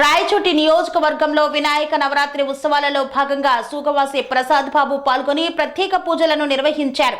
రాయచోటి నియోజకవర్గంలో వినాయక నవరాత్రి ఉత్సవాలలో భాగంగా సూగవాసి ప్రసాద్ బాబు పాల్గొని ప్రత్యేక పూజలను నిర్వహించారు.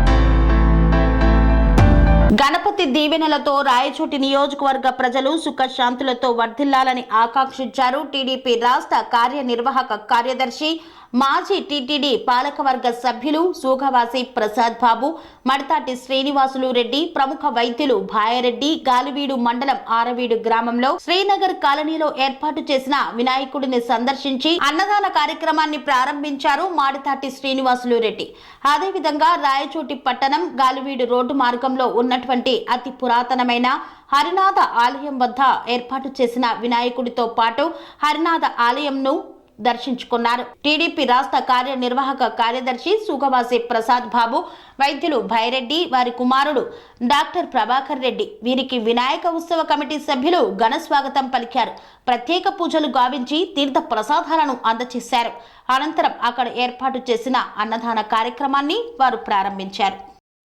గణపతి దీవెనలతో రాయచోటి నియోజకవర్గ ప్రజలు సుఖశాంతులతో వర్ధిల్లాలని ఆకాంక్షించారు టీడీపీ రాష్ట్ర కార్యనిర్వాహక కార్యదర్శి మాజీ టీటీడీ పాలకవర్గ సభ్యులు సూగవాసి ప్రసాద్ బాబు మడతాటి శ్రీనివాసులు రెడ్డి ప్రముఖ వైద్యులు భాయరెడ్డి గాలివీడు మండలం ఆరవీడు గ్రామంలో శ్రీనగర్ కాలనీలో ఏర్పాటు చేసిన వినాయకుడిని సందర్శించి అన్నదాన కార్యక్రమాన్ని ప్రారంభించారు మాడితాటి శ్రీనివాసులు రెడ్డి. అదేవిధంగా రాయచోటి పట్టణం గాలివీడు రోడ్డు మార్గంలో ఉన్నటువంటి అతి పురాతనమైన హరినాథ ఆలయం వద్ద ఏర్పాటు చేసిన వినాయకుడితో పాటు హరినాథ ఆలయంను దర్శించుకున్నారు. టీడీపీ రాష్ట్ర కార్యనిర్వాహక కార్యదర్శి సుగవాసి ప్రసాద్ బాబు వైద్యులు భైరెడ్డి వారి కుమారుడు డాక్టర్ ప్రభాకర్ రెడ్డి వీరికి వినాయక ఉత్సవ కమిటీ సభ్యులు ఘన స్వాగతం పలికారు. ప్రత్యేక పూజలు గావించి తీర్థ ప్రసాదాలను అందజేశారు అనంతరం అక్కడ ఏర్పాటు చేసిన అన్నదాన కార్యక్రమాన్ని వారు ప్రారంభించారు.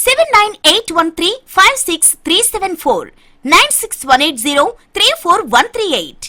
seven nine eight one three five six three seven four nine six one eight zero three four one three eight